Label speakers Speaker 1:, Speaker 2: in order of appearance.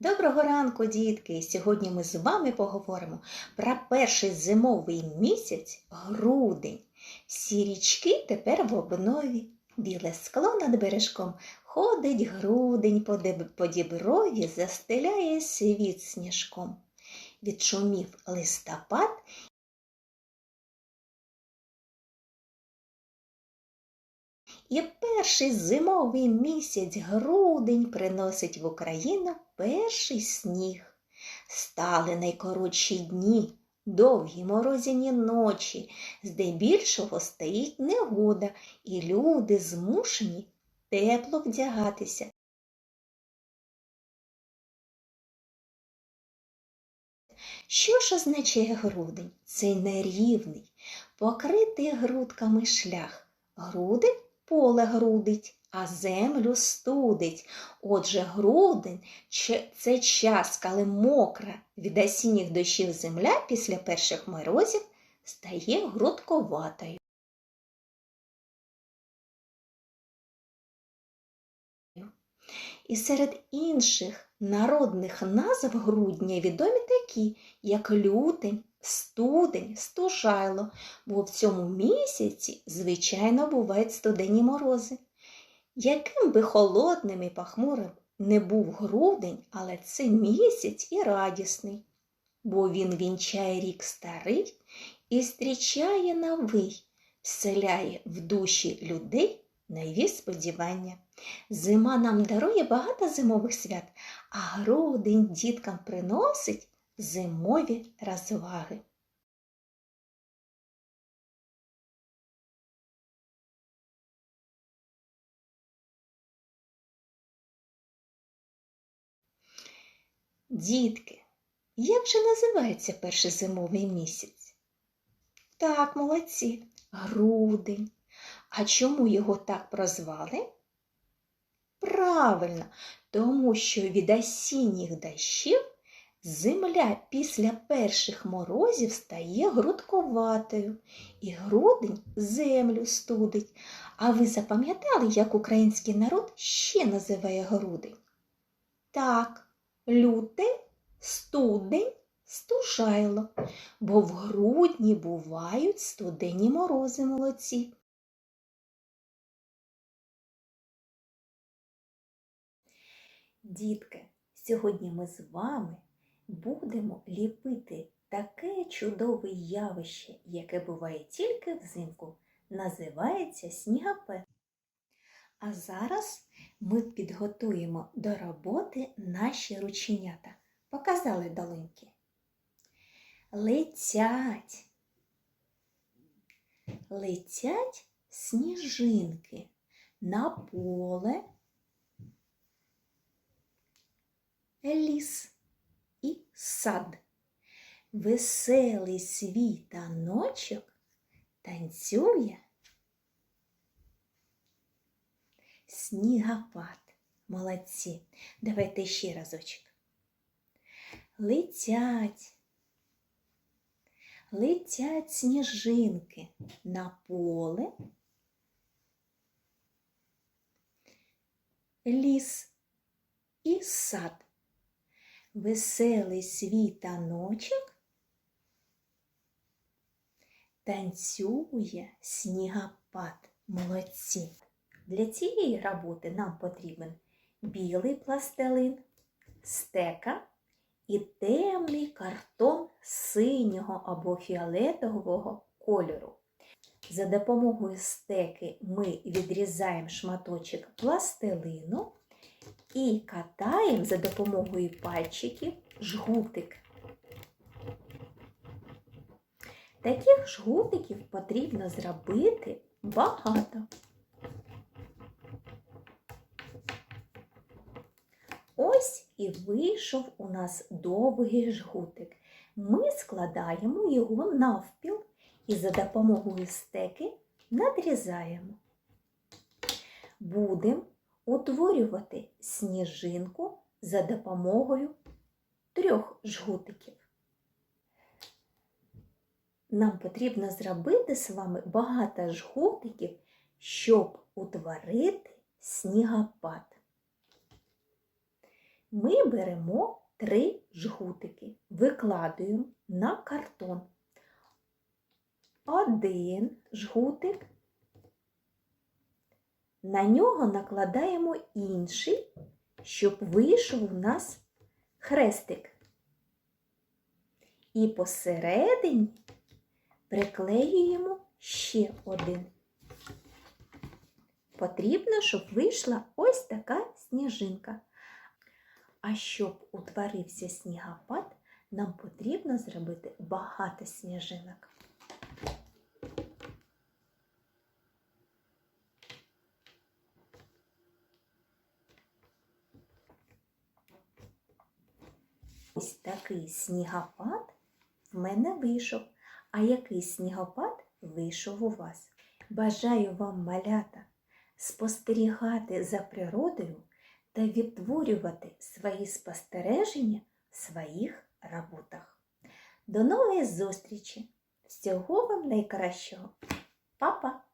Speaker 1: Доброго ранку, дітки! Сьогодні ми з вами поговоримо про перший зимовий місяць грудень. Всі річки тепер в обнові. Біле скло над бережком ходить грудень по деб- по діброві, застеляє світ сніжком. Відшумів листопад, І перший зимовий місяць грудень приносить в Україну перший сніг. Стали найкоротші дні, довгі морозяні ночі, здебільшого стоїть негода, і люди змушені тепло вдягатися. Що ж означає грудень? Це нерівний, покритий грудками шлях. Грудень поле грудить, а землю студить. Отже, грудень це час, коли мокра від осінніх дощів земля після перших морозів стає грудковатою. І серед інших народних назв грудня відомі такі, як лютень, студень, стужайло, бо в цьому місяці, звичайно, бувають студені морози. Яким би холодним і пахмурим не був грудень, але це місяць і радісний, бо він вінчає рік старий і зустрічає новий, вселяє в душі людей нові сподівання. Зима нам дарує багато зимових свят, а грудень діткам приносить зимові розваги. Дітки, як же називається перший зимовий місяць? Так, молодці, грудень. А чому його так прозвали? Правильно, тому що від осінніх дощів земля після перших морозів стає грудковатою, і грудень землю студить. А ви запам'ятали, як український народ ще називає грудень? Так, лютий, студень, стужайло, бо в грудні бувають студені морози молодці. Дітки, сьогодні ми з вами будемо ліпити таке чудове явище, яке буває тільки взимку. Називається снігопад. А зараз ми підготуємо до роботи наші рученята. Показали долоньки. Летять. Летять сніжинки на поле ліс і сад. Веселий свій таночок танцює снігопад. Молодці. Давайте ще разочок. Летять. Летять сніжинки на поле. Ліс і сад веселий свій таночок танцює снігопад. Молодці. Для цієї роботи нам потрібен білий пластилин, стека і темний картон синього або фіолетового кольору. За допомогою стеки ми відрізаємо шматочок пластилину і катаємо за допомогою пальчиків жгутик. Таких жгутиків потрібно зробити багато. Ось і вийшов у нас довгий жгутик. Ми складаємо його навпіл і за допомогою стеки надрізаємо. Будемо утворювати сніжинку за допомогою трьох жгутиків. Нам потрібно зробити з вами багато жгутиків, щоб утворити снігопад. Ми беремо три жгутики, викладуємо на картон. Один жгутик, на нього накладаємо інший, щоб вийшов у нас хрестик. І посередині приклеюємо ще один. Потрібно, щоб вийшла ось така сніжинка. А щоб утворився снігопад, нам потрібно зробити багато сніжинок. Ось такий снігопад в мене вийшов. А який снігопад вийшов у вас? Бажаю вам, малята, спостерігати за природою та відтворювати свої спостереження в своїх роботах. До нової зустрічі! Всього вам найкращого! Папа!